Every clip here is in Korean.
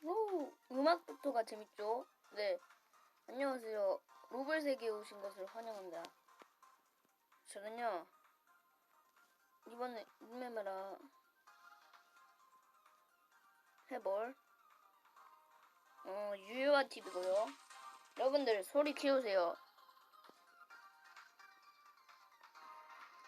오, 음악부터가 재밌죠? 네. 안녕하세요. 로블 세계에 오신 것을 환영합니다. 저는요, 이번에 룸메마라 해볼, 어, 유효한 팁이고요. 여러분들 소리 키우세요.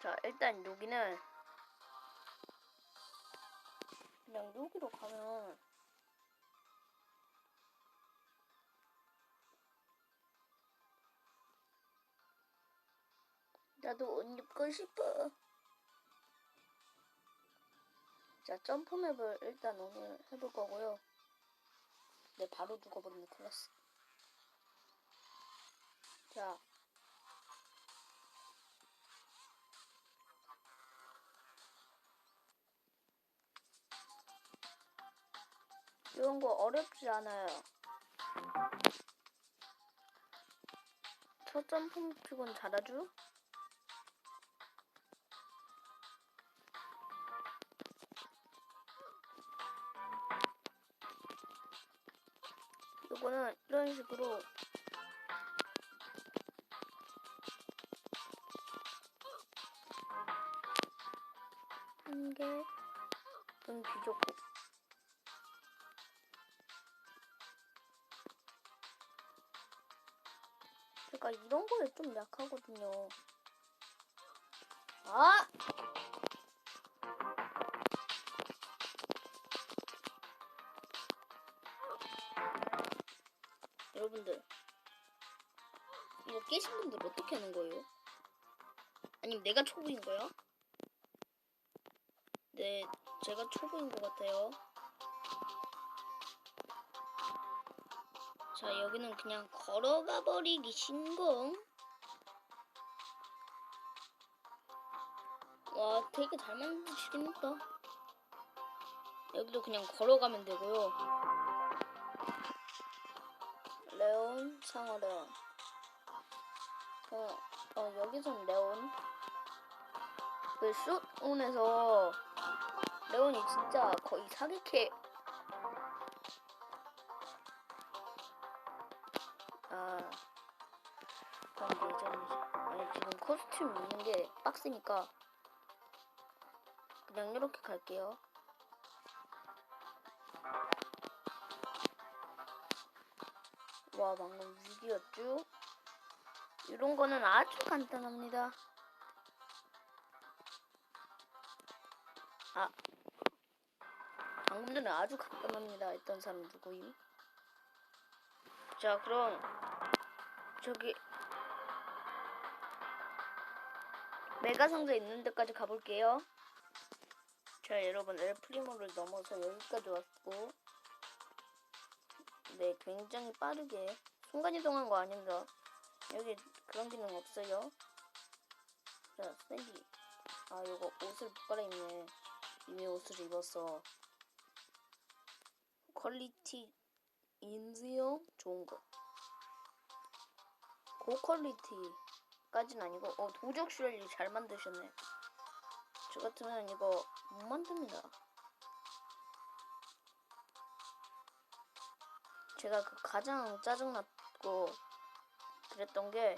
자, 일단 여기는 그냥 여기로 가면 나도 옷 입고 싶어. 자, 점프맵을 일단 오늘 해볼 거고요. 네, 바로 죽어버리는 클래스. 자. 이런 거 어렵지 않아요. 첫 점프 치곤 잘하죠? 식으로 한 개, 은 뒤졌고. 제가 이런 거에 좀 약하거든요. 아! 분들 이거 깨신 분들 어떻게 하는 거예요? 아니면 내가 초보인 거야? 네, 제가 초보인 것 같아요. 자, 여기는 그냥 걸어가 버리기 신공. 와, 되게 잘 만드시긴 했다. 여기도 그냥 걸어가면 되고요. 레온, 상어 레온. 어, 어 여기선 레온. 그 슛온에서 레온이 진짜 거의 사기캐. 아, 그럼 예전이지. 아니 지금 코스튬 입는 게 빡세니까 그냥 이렇게 갈게요. 와 방금 위기였죠? 이런 거는 아주 간단합니다. 아 방금 전에 아주 간단합니다. 했던 사람 누구임? 자 그럼 저기 메가 상자 있는 데까지 가볼게요. 자 여러분 엘프리모를 넘어서 여기까지 왔고 네 굉장히 빠르게 순간이동한 거 아닙니다. 여기 그런 기능 없어요. 자 샌디 아 이거 옷을 못 갈아입네. 이미 옷을 입었어. 퀄리티 인지요 좋은 거. 고퀄리티까진 아니고 어 도적 슈렐리 잘 만드셨네. 저 같으면 이거 못 만듭니다. 제가 그 가장 짜증났고 그랬던 게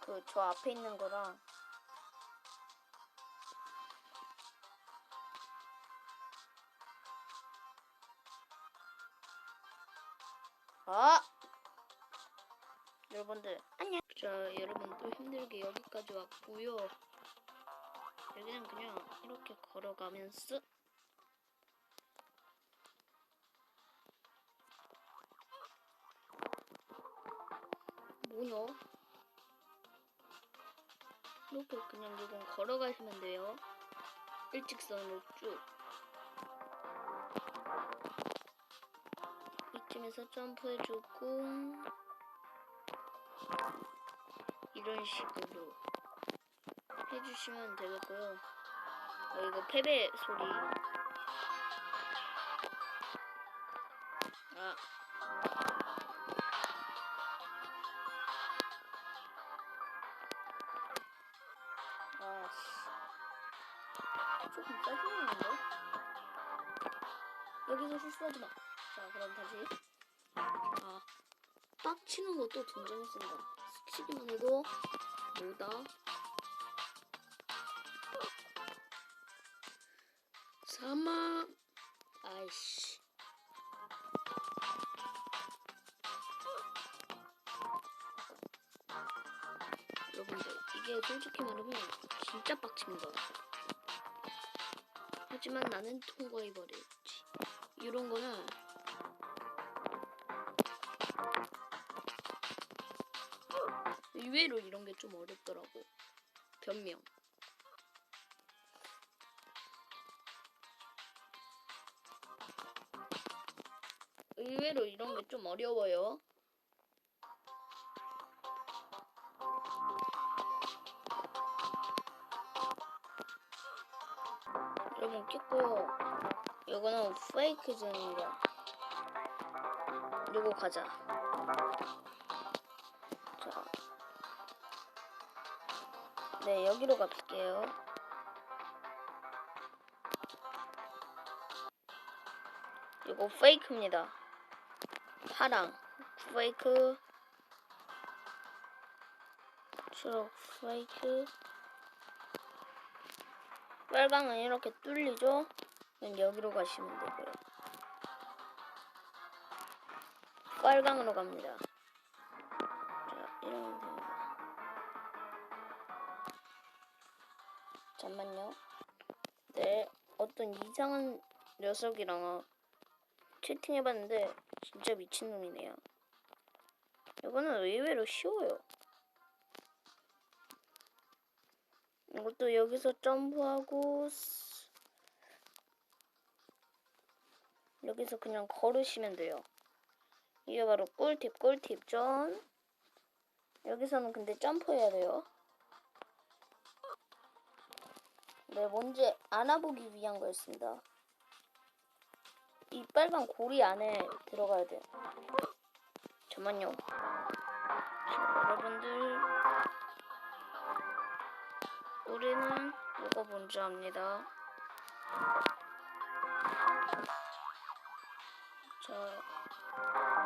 그 저 앞에 있는 거랑 아! 여러분들 안녕! 자 여러분 또 힘들게 여기까지 왔고요. 여기는 그냥 이렇게 걸어가면서 이렇게 그냥 이건 걸어가시면 돼요. 일직선으로 쭉. 이쯤에서 점프해주고 이런 식으로 해주시면 되겠고요. 어, 이거 패배 소리. 아. 조금 짜증나는데 여기서 실수하지 마. 자, 그럼 다시. 자, 빡치는 것도 등장했습니다. 스치기만 해도 뭐다? 사막. 아이씨. 여러분들, 이게 솔직히 말하면 진짜 빡칩니다. 하지만 나는 통과해버렸지. 이런 거는 의외로 이런 게 좀 어렵더라고. 변명. 의외로 이런 게 좀 어려워요. 깼고 이거는 페이크 즈입니다. 요거 가자. 자, 네 여기로 갈게요. 이거 페이크입니다. 파랑 페이크, 초록 페이크. 빨강은 이렇게 뚫리죠? 여기로 가시면 되고요. 빨강으로 갑니다. 자, 이러면 됩니다. 잠만요. 네, 어떤 이상한 녀석이랑 채팅해봤는데 진짜 미친놈이네요. 이거는 의외로 쉬워요. 이것도 여기서 점프하고 스- 여기서 그냥 걸으시면 돼요. 이게 바로 꿀팁 꿀팁 전 여기서는 근데 점프해야 돼요. 네, 뭔지 알아보기 위한 거였습니다. 이 빨간 고리 안에 들어가야 돼요. 잠만요. 자, 여러분들 우리는 이거 뭔지 압니다. 자,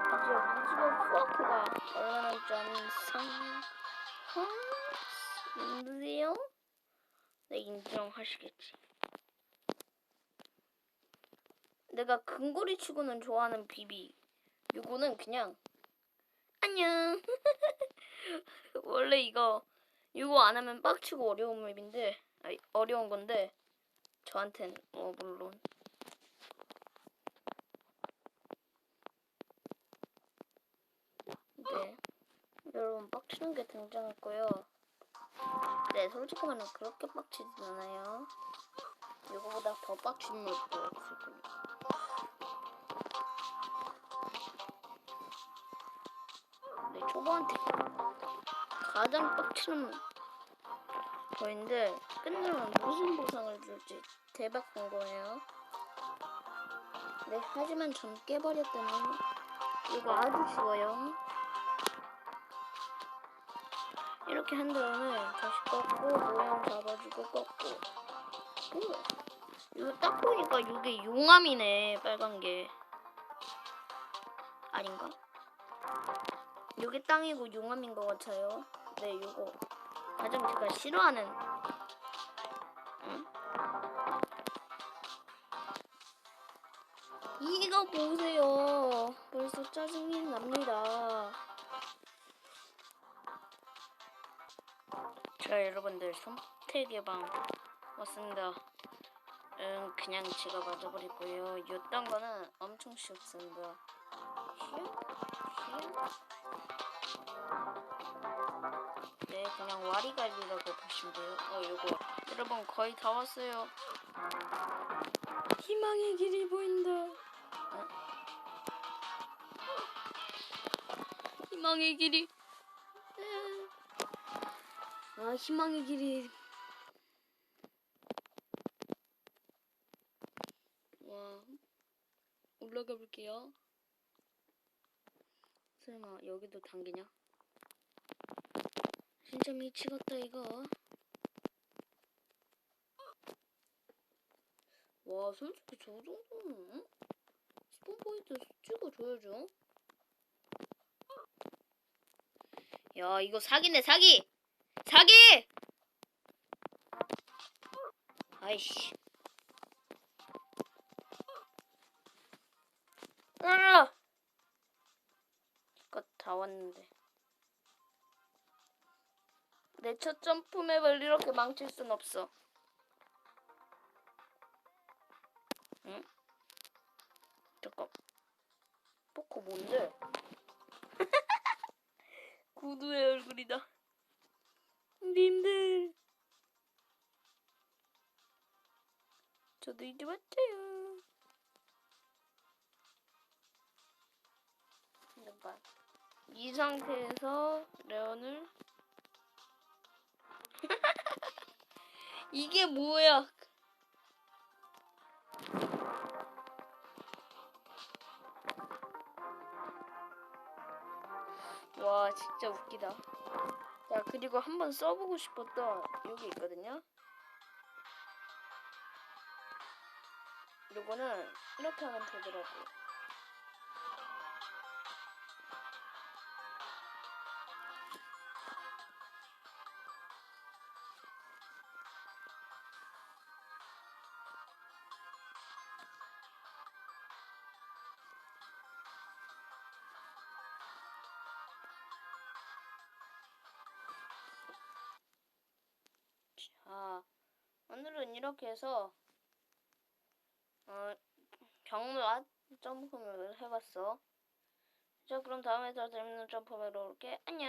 이제 무지개 플라크가 얼마나 있자는 상황인데요? 네, 인정하시겠지. 내가 근거리 치고는 좋아하는 비비. 이거는 그냥 안녕. 원래 이거 이거 안 하면 빡치고 어려운 맵인데 아니, 어려운 건데 저한텐 어 물론. 네. 여러분 빡치는 게 등장했고요. 네 솔직히 말하면 그렇게 빡치진 않아요. 이거보다 더 빡치는 맵도 없을 거예요 네 초보한테 가장 빡치는 거인데 끝나면 무슨 보상을 줄지 대박 궁금해요. 네, 하지만 전 깨버렸더니 이거 아주 쉬워요. 이렇게 한 다음에 다시 꺾고 모양 잡아주고 꺾고 끝. 이거 딱 보니까 이게 용암이네 빨간 게 아닌가? 이게 땅이고 용암인 것 같아요. 네, 요거 가장 제가 싫어하는 응? 이거 보세요. 벌써 짜증이 납니다. 자, 여러분들 선택의 방 왔습니다. 음, 그냥 제가 맞아버리고요. 요딴 거는 엄청 쉽습니다. 네, 그냥 와리가리라고 보시면 돼요. 어, 요거. 여러분, 거의 다 왔어요. 희망의 길이 보인다. 어? 희망의 길이. 에. 아, 희망의 길이. 와, 올라가 볼게요. 설마 여기도 당기냐? 진짜 미치겠다 이거. 와 솔직히 저 정도는 스폰 포인트 찍어줘야죠. 야, 이거 사기네, 사기! 사기! 아이씨. 이거 다 왔는데. 내 첫 점프맵을 이렇게 망칠 순 없어. 응? 잠깐. 포코 뭔데? 구두의 얼굴이다. 님들. 저도 이제 왔어요. 잠깐. 이 상태에서 레온을 이게 뭐야? 와 진짜 웃기다. 자 그리고 한번 써보고 싶었던 여기 있거든요. 요거는 이렇게 하면 되더라고. 자 오늘은 이렇게 해서 어, 경무와 점프맵을 해봤어. 자 그럼 다음에 더 재밌는 점프맵으로 올게. 안녕.